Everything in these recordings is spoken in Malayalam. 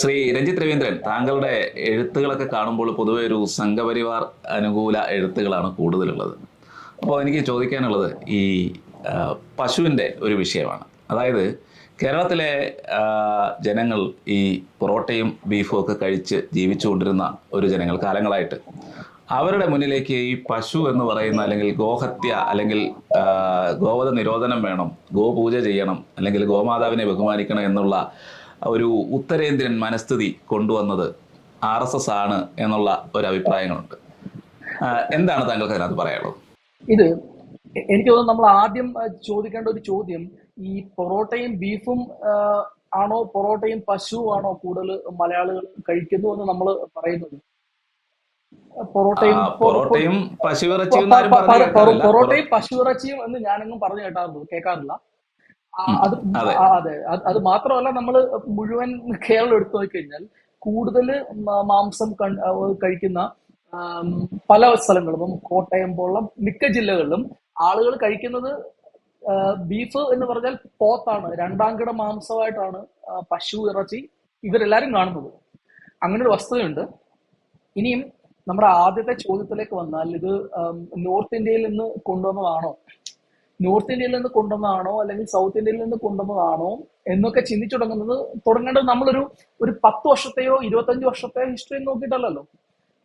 ശ്രീ രഞ്ജിത് രവീന്ദ്രൻ താങ്കളുടെ എഴുത്തുകളൊക്കെ കാണുമ്പോൾ പൊതുവെ ഒരു സംഘപരിവാർ അനുകൂല എഴുത്തുകളാണ് കൂടുതലുള്ളത്. അപ്പോൾ എനിക്ക് ചോദിക്കാനുള്ളത് ഈ പശുവിന്റെ ഒരു വിഷയമാണ്. അതായത് കേരളത്തിലെ ജനങ്ങൾ ഈ പൊറോട്ടയും ബീഫും ഒക്കെ കഴിച്ച് ജീവിച്ചുകൊണ്ടിരുന്ന ഒരു ജനങ്ങൾ കാലങ്ങളായിട്ട് അവരുടെ മുന്നിലേക്ക് ഈ പശു എന്ന് പറയുന്ന അല്ലെങ്കിൽ ഗോഹത്യ അല്ലെങ്കിൽ ഗോവധ നിരോധനം വേണം ഗോപൂജ ചെയ്യണം അല്ലെങ്കിൽ ഗോമാതാവിനെ ബഹുമാനിക്കണം എന്നുള്ള ഒരു ഉത്തരേന്ത്യൻ മനസ്ഥിതി കൊണ്ടുവന്നത് ആർ എസ് എസ് ആണ് എന്നുള്ള ഒരു അഭിപ്രായങ്ങളുണ്ട്. എന്താണ് താങ്കൾക്ക് അതിനകത്ത് പറയാനുള്ളത്? ഇത് എനിക്ക് തോന്നുന്നു നമ്മൾ ആദ്യം ചോദിക്കേണ്ട ഒരു ചോദ്യം ഈ പൊറോട്ടയും ബീഫും ആണോ പൊറോട്ടയും പശുവും ആണോ കൂടുതൽ മലയാളികൾ കഴിക്കുന്നു എന്ന് നമ്മൾ പറയുന്നത്? പൊറോട്ടയും പൊറോട്ടയും പശുവിറച്ചിയും പൊറോട്ടയും പശുവിറച്ചിയും എന്ന് ഞാനെങ്ങും പറഞ്ഞു കേട്ടാറുള്ളൂ കേൾക്കാറില്ല. അത് അതെ. അതെ. മാത്രമല്ല നമ്മൾ മുഴുവൻ കേരളം എടുത്തു നോക്കിക്കഴിഞ്ഞാൽ കൂടുതൽ മാംസം കഴിക്കുന്ന പല സ്ഥലങ്ങളും ഇപ്പം കോട്ടയം പോലുള്ള മിക്ക ജില്ലകളിലും ആളുകൾ കഴിക്കുന്നത് ബീഫ് എന്ന് പറഞ്ഞാൽ പോത്താണ്. രണ്ടാം കിട മാംസമായിട്ടാണ് പശു ഇറച്ചി ഇവരെല്ലാരും കാണുന്നത്. അങ്ങനെ ഒരു വസ്തുതയുണ്ട്. ഇനിയും നമ്മുടെ ആദ്യത്തെ ചോദ്യത്തിലേക്ക് വന്നാൽ ഇത് നോർത്ത് ഇന്ത്യയിൽ നിന്ന് കൊണ്ടുവന്നതാണോ? നോർത്ത് ഇന്ത്യയിൽ നിന്ന് കൊണ്ടുവന്നതാണോ അല്ലെങ്കിൽ സൗത്ത് ഇന്ത്യയിൽ നിന്ന് കൊണ്ടുവന്നതാണോ എന്നൊക്കെ ചിന്തിച്ചു തുടങ്ങുന്നത് തുടങ്ങേണ്ടത് നമ്മളൊരു ഒരു പത്ത് വർഷത്തെയോ ഇരുപത്തഞ്ച് വർഷത്തെയോ ഹിസ്റ്ററി നോക്കിയിട്ടല്ലല്ലോ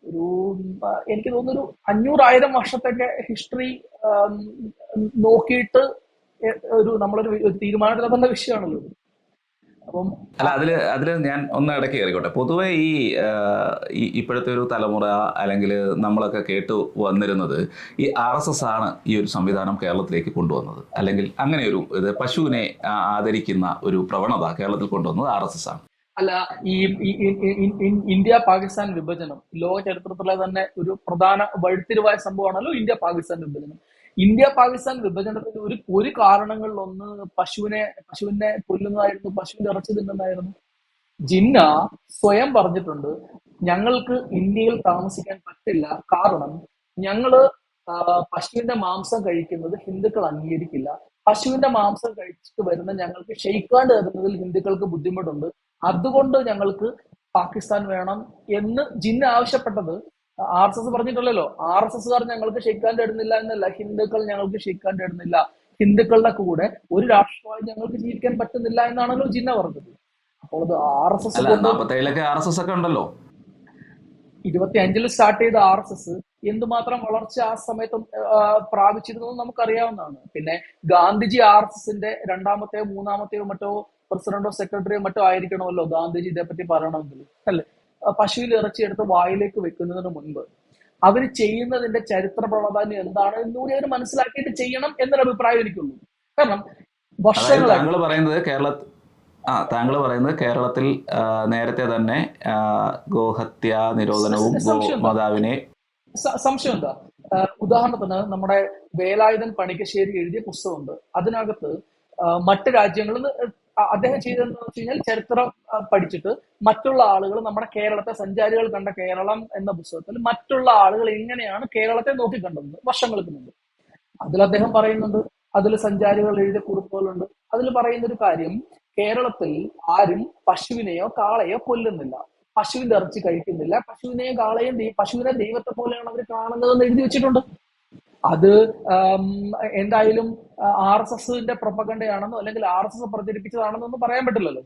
ഒരു എനിക്ക് തോന്നുന്നു അഞ്ഞൂറായിരം വർഷത്തൊക്കെ ഹിസ്റ്ററി നോക്കിയിട്ട് ഒരു നമ്മളൊരു തീരുമാനത്തിലെത്തേണ്ട വിഷയമാണല്ലോ. അപ്പം അല്ല അതിൽ അതിൽ ഞാൻ ഒന്ന് ഇടയ്ക്ക് കയറിക്കോട്ടെ. പൊതുവെ ഈ ഇപ്പോഴത്തെ ഒരു തലമുറ അല്ലെങ്കിൽ നമ്മളൊക്കെ കേട്ട് വന്നിരുന്നത് ഈ ആർ എസ് എസ് ആണ് ഈ ഒരു സംവിധാനം കേരളത്തിലേക്ക് കൊണ്ടുവന്നത്. അല്ലെങ്കിൽ അങ്ങനെ ഒരു ഇത് പശുവിനെ ആദരിക്കുന്ന ഒരു പ്രവണത കേരളത്തിൽ കൊണ്ടുവന്നത് ആർ എസ് എസ് ആണ്. അല്ല ഈ ഇന്ത്യ പാകിസ്ഥാൻ വിഭജനം ലോക ചരിത്രത്തിലെ തന്നെ ഒരു പ്രധാന വഴിത്തിരിവായ സംഭവമാണല്ലോ ഇന്ത്യ പാകിസ്ഥാൻ വിഭജനം. ഇന്ത്യ പാകിസ്ഥാൻ വിഭജനത്തിന്റെ ഒരു ഒരു കാരണങ്ങളിൽ ഒന്ന് പശുവിനെ പശുവിനെ കൊല്ലുന്നതായിരുന്നു പശുവിന്റെ ഇറച്ചി തിന്നുന്നതായിരുന്നു. ജിന്ന സ്വയം പറഞ്ഞിട്ടുണ്ട് ഞങ്ങൾക്ക് ഇന്ത്യയിൽ താമസിക്കാൻ പറ്റില്ല. കാരണം ഞങ്ങൾ പശുവിന്റെ മാംസം കഴിക്കുന്നത് ഹിന്ദുക്കൾ അംഗീകരിക്കില്ല. പശുവിന്റെ മാംസം കഴിച്ചിട്ട് വരുന്ന ഞങ്ങൾക്ക് ഷെയ്ക്കാണ്ട് തരുന്നതിൽ ഹിന്ദുക്കൾക്ക് ബുദ്ധിമുട്ടുണ്ട്. അതുകൊണ്ട് ഞങ്ങൾക്ക് പാകിസ്ഥാൻ വേണം എന്ന് ജിന്ന ആവശ്യപ്പെട്ടത് ആർ എസ് എസ് പറഞ്ഞിട്ടുള്ളല്ലോ ആർ എസ് എസ്കാർ ഞങ്ങൾക്ക് ഷെയ്ക്കാണ്ട് തരുന്നില്ല എന്നല്ല. ഹിന്ദുക്കൾ ഞങ്ങൾക്ക് ഷെയ്ക്കാണ്ട് തരുന്നില്ല ഹിന്ദുക്കളുടെ കൂടെ ഒരു രാഷ്ട്രമായി ഞങ്ങൾക്ക് ജീവിക്കാൻ പറ്റുന്നില്ല എന്നാണല്ലോ ജിന്ന പറഞ്ഞത്. അപ്പോൾ അത് R S S R S S ഒക്കെ ഉണ്ടല്ലോ. ഇരുപത്തി അഞ്ചിൽ സ്റ്റാർട്ട് ചെയ്ത ആർ എസ് എസ് എന്തുമാത്രം വളർച്ച ആ സമയത്ത് പ്രാപിച്ചിരുന്നു നമുക്കറിയാവുന്നതാണ്. പിന്നെ ഗാന്ധിജി ആർ എസ് എസിന്റെ രണ്ടാമത്തെയോ മൂന്നാമത്തെയോ മറ്റോ പ്രസിഡന്റോ സെക്രട്ടറിയോ മറ്റോ ആയിരിക്കണമല്ലോ ഗാന്ധിജി ഇതേപ്പറ്റി പറയണമെങ്കിൽ. അല്ലെ? പശുവിൽ ഇറച്ചിയെടുത്ത് വായിലേക്ക് വെക്കുന്നതിന് മുൻപ് അവർ ചെയ്യുന്നതിന്റെ ചരിത്ര പ്രാധാന്യം എന്താണ് എന്നുകൂടി അവർ മനസ്സിലാക്കിയിട്ട് ചെയ്യണം എന്നൊരു അഭിപ്രായം എനിക്കുള്ളൂ. കാരണം താങ്കൾ പറയുന്നത് കേരള ആ താങ്കൾ പറയുന്നത് കേരളത്തിൽ നേരത്തെ തന്നെ ഗോഹത്യ നിരോധനവും സ- സംശയം എന്താ? ഉദാഹരണത്തിന് നമ്മുടെ വേലായുധൻ പണിക്കശ്ശേരി എഴുതിയ പുസ്തകമുണ്ട്. അതിനകത്ത് മറ്റു രാജ്യങ്ങളിൽ അദ്ദേഹം ചെയ്തതെന്ന് വെച്ച് കഴിഞ്ഞാൽ ചരിത്രം പഠിച്ചിട്ട് മറ്റുള്ള ആളുകൾ നമ്മുടെ കേരളത്തെ സഞ്ചാരികൾ കണ്ട കേരളം എന്ന പുസ്തകത്തിൽ മറ്റുള്ള ആളുകൾ എങ്ങനെയാണ് കേരളത്തെ നോക്കിക്കണ്ടത് വർഷങ്ങൾക്ക് മുമ്പ്. അതിൽ അദ്ദേഹം പറയുന്നുണ്ട് അതിൽ സഞ്ചാരികൾ എഴുതിയ കുറിപ്പുകളുണ്ട്. അതിൽ പറയുന്ന ഒരു കാര്യം കേരളത്തിൽ ആരും പശുവിനെയോ കാളയോ കൊല്ലുന്നില്ല. പശുവിന്റെ ഇറച്ചി കഴിക്കുന്നില്ല. പശുവിനെയും കാളയും പശുവിനെ ദൈവത്തെ പോലെയാണ് അവർ കാണുന്നതെന്ന് എഴുതി വെച്ചിട്ടുണ്ട്. അത് എന്തായാലും ആർ എസ് എസിന്റെ പ്രൊപ്പഗണ്ടയാണെന്നോ അല്ലെങ്കിൽ ആർ എസ് എസ് പ്രചരിപ്പിച്ചതാണെന്നോ ഒന്നും പറയാൻ പറ്റില്ലല്ലോ.